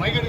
మైగడి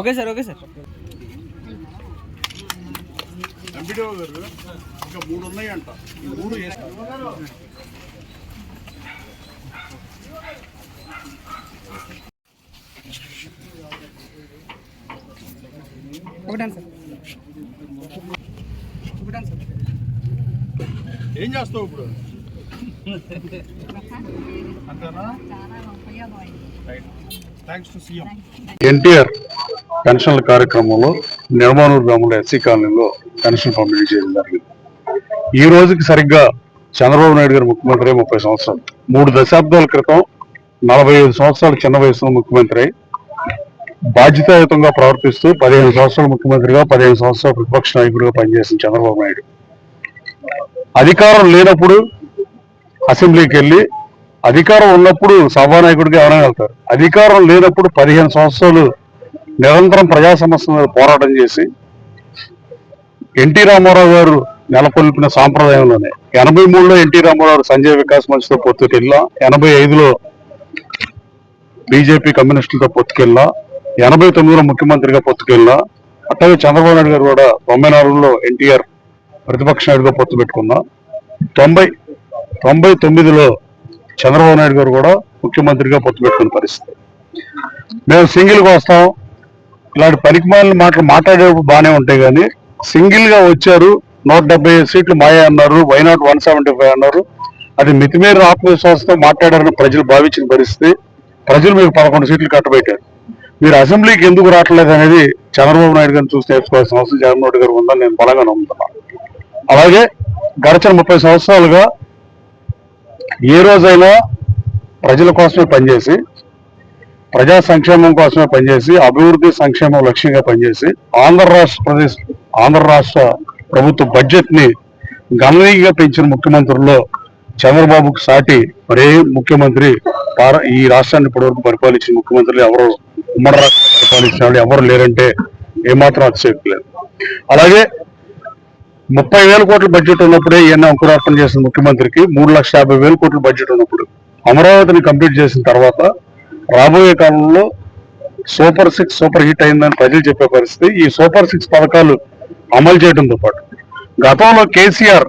okay sir okay sir. MPDO గారు ఇంకా మూడు ఉన్నాయంట. ఈ మూడు వేస్తారు ఒకటాను సార్ ఒకటాను సార్ ఏం చేస్తావు ఇప్పుడు? ఎన్టీఆర్ పెన్షన్ల కార్యక్రమంలో నిర్మాణూరు గ్రామంలో ఎస్సీ కాలనీలో పెన్షన్ పంపిణీ చేయడం జరిగింది. ఈ రోజుకి సరిగ్గా చంద్రబాబు నాయుడు గారు ముఖ్యమంత్రి ముప్పై సంవత్సరాలు. మూడు దశాబ్దాల క్రితం నలభై ఐదు సంవత్సరాల చిన్న వయసులో ముఖ్యమంత్రి అయి బాధ్యతాయుతంగా ప్రవర్తిస్తూ పదిహేను సంవత్సరాల ముఖ్యమంత్రిగా పదిహేను సంవత్సరాల ప్రతిపక్ష నాయకుడిగా పనిచేసిన చంద్రబాబు నాయుడు. అధికారం లేనప్పుడు అసెంబ్లీకి వెళ్ళి అధికారం ఉన్నప్పుడు సభానాయకుడిగా ఎవరైనా వెళ్తారు. అధికారం లేనప్పుడు పదిహేను సంవత్సరాలు నిరంతరం ప్రజా సమస్యల మీద పోరాటం చేసి ఎన్టీ రామారావు గారు నెలకొల్పిన సాంప్రదాయంలోనే ఎనభై మూడులో ఎన్టీ రామారావు సంజయ్ వికాస్ మంచితో పొత్తుకెళ్ళా ఎనభై ఐదులో బీజేపీ కమ్యూనిస్టులతో పొత్తుకెళ్ళా ఎనభై తొమ్మిదిలో ముఖ్యమంత్రిగా పొత్తుకెళ్ళినా అట్లాగే చంద్రబాబు నాయుడు గారు కూడా తొంభై నాలుగులో ఎన్టీఆర్ ప్రతిపక్ష నాయుడుగా పొత్తు పెట్టుకున్నా. తొంభై తొంభై తొమ్మిదిలో చంద్రబాబు నాయుడు గారు కూడా ముఖ్యమంత్రిగా పొత్తు పెట్టుకున్న పరిస్థితి. మేము సింగిల్గా వస్తాం. ఇలాంటి పనికిమాలిన మాటలు మాట్లాడేటప్పుడు బాగానే ఉంటాయి కానీ సింగిల్గా వచ్చారు నూట డెబ్బై సీట్లు మాయ అన్నారు వైనాట్ వన్ సెవెంటీ ఫైవ్ అన్నారు. అది మితిమీరిన ఆత్మవిశ్వాసంతో మాట్లాడారని ప్రజలు భావించిన పరిస్థితి. ప్రజలు మీకు పదకొండు సీట్లు కట్టబెట్టారు. మీరు అసెంబ్లీకి ఎందుకు రావట్లేదు అనేది చంద్రబాబు నాయుడు గారిని చూసి నేర్చుకోవాల్సిన అవసరం జగన్మోహన్ రెడ్డి గారు ఉందని నేను బలంగా నమ్ముతున్నాను. అలాగే గడిచిన ముప్పై సంవత్సరాలుగా ఏ రోజైనా ప్రజల కోసమే పనిచేసి ప్రజా సంక్షేమం కోసమే పనిచేసి అభివృద్ధి సంక్షేమం లక్ష్యంగా పనిచేసి ఆంధ్ర రాష్ట్ర ప్రదేశ్ ఆంధ్ర రాష్ట్ర ప్రభుత్వ బడ్జెట్ని గణనీయంగా పెంచిన ముఖ్యమంత్రుల్లో చంద్రబాబుకు సాటి మరే ముఖ్యమంత్రి ఈ రాష్ట్రాన్ని ఇప్పటివరకు పరిపాలించిన ముఖ్యమంత్రులు ఎవరు? ఉమ్మడి రాష్ట్రం పరిపాలించిన వాళ్ళు ఎవరు లేరంటే ఏమాత్రం అతిశయలేదు అలాగే ముప్పై వేల కోట్ల బడ్జెట్ ఉన్నప్పుడే ఈయన అంకురార్పణ చేసిన ముఖ్యమంత్రికి మూడు లక్షల యాభై వేల కోట్ల బడ్జెట్ ఉన్నప్పుడు అమరావతిని కంప్లీట్ చేసిన తర్వాత రాబోయే కాలంలో సూపర్ సిక్స్ సూపర్ హిట్ అయిందని ప్రజలు చెప్పే పరిస్థితి ఈ సూపర్ సిక్స్ పథకాలు అమలు చేయడంతో పాటు గతంలో కేసీఆర్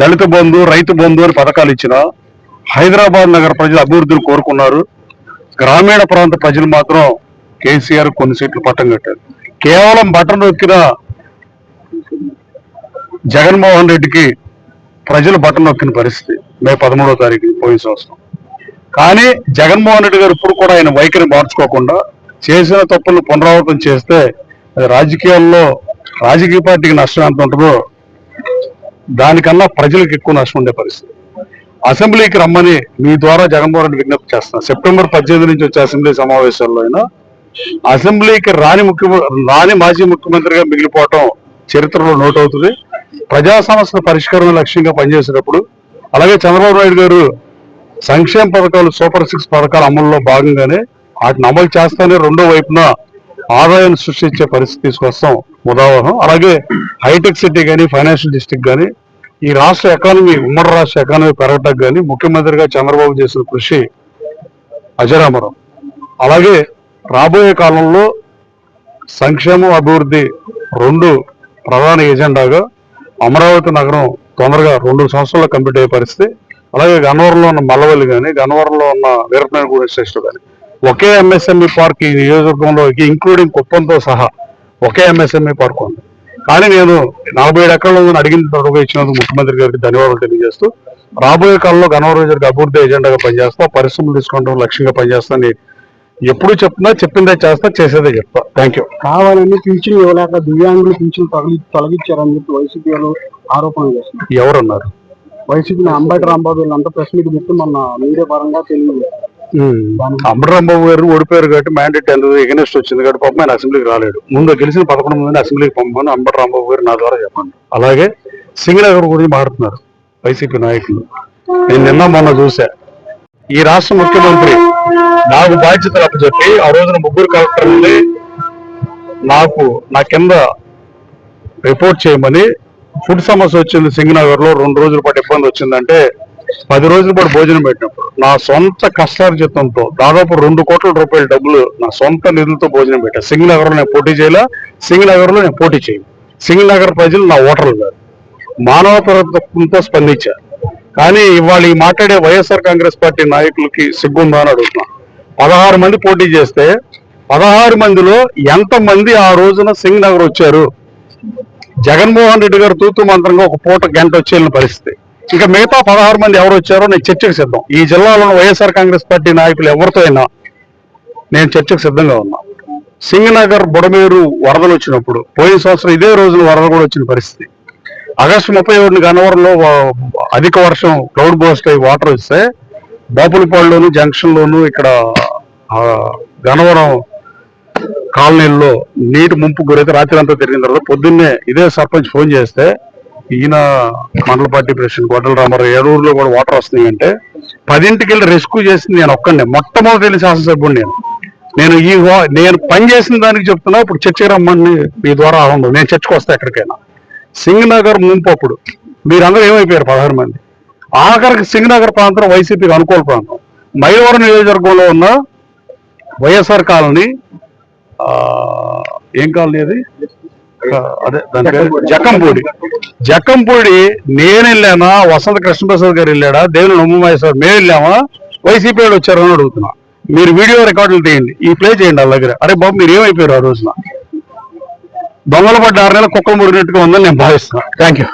దళిత బంధు రైతు బంధు అని పథకాలు ఇచ్చిన హైదరాబాద్ నగర ప్రజలు అభివృద్ధిని కోరుకున్నారు. గ్రామీణ ప్రాంత ప్రజలు మాత్రం కేసీఆర్ కొన్ని సీట్లు పట్టం కట్టారు. కేవలం బటన్ నొక్కిన జగన్మోహన్ రెడ్డికి ప్రజలు బటన్ నొక్కిన పరిస్థితి మే పదమూడో తారీఖు పోయిన సంవత్సరం. కానీ జగన్మోహన్ రెడ్డి గారు ఇప్పుడు కూడా ఆయన వైఖరి మార్చుకోకుండా చేసిన తప్పులను పునరావృతం చేస్తే రాజకీయాల్లో రాజకీయ పార్టీకి నష్టం ఎంత ఉంటుందో దానికన్నా ప్రజలకు ఎక్కువ నష్టం ఉండే పరిస్థితి. అసెంబ్లీకి రమ్మని మీ ద్వారా జగన్మోహన్ రెడ్డి విజ్ఞప్తి చేస్తున్నా సెప్టెంబర్ పద్దెనిమిది నుంచి వచ్చే అసెంబ్లీ సమావేశాల్లో అయినా అసెంబ్లీకి రాని ముఖ్య రాని మాజీ ముఖ్యమంత్రిగా మిగిలిపోవటం చరిత్రలో నోట్ అవుతుంది ప్రజా సమస్యల పరిష్కారం లక్ష్యంగా పనిచేసేటప్పుడు అలాగే చంద్రబాబు నాయుడు గారు సంక్షేమ పథకాలు సూపర్ సిక్స్ పథకాల అమలులో భాగంగానే వాటిని అమలు చేస్తానే రెండో వైపున ఆదాయాన్ని సృష్టించే పరిస్థితి తీసుకొస్తాం. ఉదాహరణ అలాగే హైటెక్ సిటీ కానీ ఫైనాన్షియల్ డిస్ట్రిక్ట్ కానీ ఈ రాష్ట్ర ఎకానమీ ఉమ్మడి రాష్ట్ర ఎకానమీ పెరగటం కానీ ముఖ్యమంత్రిగా చంద్రబాబు చేసిన కృషి అజరామరం. అలాగే రాబోయే కాలంలో సంక్షేమం అభివృద్ధి రెండు ప్రధాన ఎజెండాగా అమరావతి నగరం తొందరగా రెండు సంవత్సరాల్లో కంప్లీట్ అయ్యే పరిస్థితి. అలాగే గన్నవరంలో ఉన్న మల్లవల్లి కానీ గన్నవరంలో ఉన్న వీరపనేగూడెం స్టేషన్ కానీ ఒకే ఎంఎస్ఎంఈ పార్క్ ఈ నియోజకవర్గంలో ఇంక్లూడింగ్ కుప్పంతో సహా ఒకే ఎంఎస్ఎంఈ పార్క్ ఉంది. కానీ నేను నలభై ఏడు ఎకరాల ఉందని అడిగిన త్వరగా ఇచ్చినందుకు ముఖ్యమంత్రి గారికి ధన్యవాదాలు తెలియజేస్తూ రాబోయే కాలంలో గన్నవరం జరిగే అభివృద్ధి ఎజెండాగా పనిచేస్తా పరిశ్రమలు తీసుకోవడం లక్ష్యంగా పనిచేస్తానని ఎప్పుడు చెప్తున్నా చెప్పిందే చేస్తా చేసేదే చెప్తా. థ్యాంక్ యూ కావాలని పింఛన్ ఇవ్వలేక దివ్యాంగులు పింఛన్ తొలగి తొలగించారని చెప్పి వైసీపీ ఆరోపణలు చేస్తున్నారు. ఎవరున్నారు? వైసీపీ అంబేద్కర్ రాంబాబు వీళ్ళంతా ప్రెస్ మీట్ పెట్టి మొన్న మీడియా పరంగా తెలియదు అంబరాంబాబు గారు ఓడిపోయారు కాబట్టి మ్యాండేట్ ఎందుకు ఎగనెస్ట్ వచ్చింది కాబట్టి పాపం ఆయన అసెంబ్లీకి రాలేడు ముందు గెలిచిన పదకొండు మందిని అసెంబ్లీకి పంపమని అంబటి రాంబాబు గారు నా ద్వారా చెప్పండి అలాగే సింగనగర్ గురించి మాట్లాడుతున్నారు వైసీపీ నాయకులు. నేను నిన్న మొన్న చూసా ఈ రాష్ట్ర ముఖ్యమంత్రి నాకు బాధ్యతలు అప్పచెప్పి ఆ రోజున ముగ్గురు కలెక్టర్ని నాకు నా కింద రిపోర్ట్ చేయమని ఫుడ్ సమస్య వచ్చింది సింగనగర్లో రెండు రోజుల పాటు ఇబ్బంది వచ్చిందంటే పది రోజుల పాటు భోజనం పెట్టినప్పుడు నా సొంత కష్టార్జితంతో దాదాపు రెండు కోట్ల రూపాయల డబ్బులు నా సొంత నిధులతో భోజనం పెట్టా. సింగ్ నగర్ నేను పోటీ చేయాల సింగనగర్లో నేను పోటీ చేయను. సింగనగర్ ప్రజలు నా ఓటర్లు కాదు. మానవతత్వంతో స్పందించారు కానీ ఇవాళ ఈ మాట్లాడే వైఎస్ఆర్ కాంగ్రెస్ పార్టీ నాయకులకి సిగ్గుందా అని అడుగుతున్నా. పదహారు మంది పోటీ చేస్తే పదహారు మందిలో ఎంత మంది ఆ రోజున సింగ్ నగర్ వచ్చారు? జగన్మోహన్ రెడ్డి గారు తూతు మంత్రంగా ఒక పూట గంట వచ్చేళ్ళిన పరిస్థితి. ఇక మిగతా పదహారు మంది ఎవరు వచ్చారో నేను చర్చకు సిద్ధం. ఈ జిల్లాలో వైఎస్ఆర్ కాంగ్రెస్ పార్టీ నాయకులు ఎవరితో అయినా నేను చర్చకు సిద్ధంగా ఉన్నా. సింగనగర్ బుడమేరు వరదలు వచ్చినప్పుడు పోయిన సంవత్సరం ఇదే రోజున వరద కూడా వచ్చిన పరిస్థితి. ఆగస్టు ముప్పై ఒకటిని గన్నవరంలో అధిక వర్షం క్లౌడ్ బోస్ట్ అయ్యి వాటర్ వస్తే బాపులపాడులోను జంక్షన్లోను ఇక్కడ గన్నవరం కాలనీల్లో నీటి ముంపు గురైతే రాత్రి అంతా తిరిగిన తర్వాత పొద్దున్నే ఇదే సర్పంచ్ ఫోన్ చేస్తే ఈయన మండల పార్టీ ప్రెసిడెంట్ కోటల రామారావు ఏడూరులో కూడా వాటర్ వస్తున్నాయి అంటే పదింటికి వెళ్ళి రెస్క్యూ చేసింది నేను ఒక్కడే మొట్టమొదటి వెళ్ళి శాసనసభ్యుడు నేను. నేను ఈ వా- నేను పని చేసిన దానికి చెప్తున్నా ఇప్పుడు చర్చకి రమ్మని మీ ద్వారా ఉండదు నేను చర్చకు వస్తా ఎక్కడికైనా. సింగ్ నగర్ ముంపు అప్పుడు. మీరందరూ ఏమైపోయారు పదహారు మంది? ఆఖరికి సింగ్ నగర్ ప్రాంతం వైసీపీకి అనుకూల ప్రాంతం. మైలవరం నియోజకవర్గంలో ఉన్న వైఎస్ఆర్ కాలనీ ఏం కాలనీ అది? అదే జక్కంపూడి. జక్కంపూడి. నేను వెళ్ళానా? వసంత కృష్ణప్రసాద్ గారు వెళ్ళాడా? దేవుని ఉమ్మమహేశ్వర్ మేము వెళ్ళామా? వైసీపీ వాళ్ళు వచ్చారు అని అడుగుతున్నా. మీరు వీడియో రికార్డులు తీయండి. ఈ ప్లే చేయండి వాళ్ళ దగ్గర. అరే బాబు మీరు ఏమైపోయారు ఆ రోజున? దొంగలు పడ్డ ఆరు నెలల కుక్కలు మురిగినట్టుగా ఉందని నేను భావిస్తున్నాను థ్యాంక్ యూ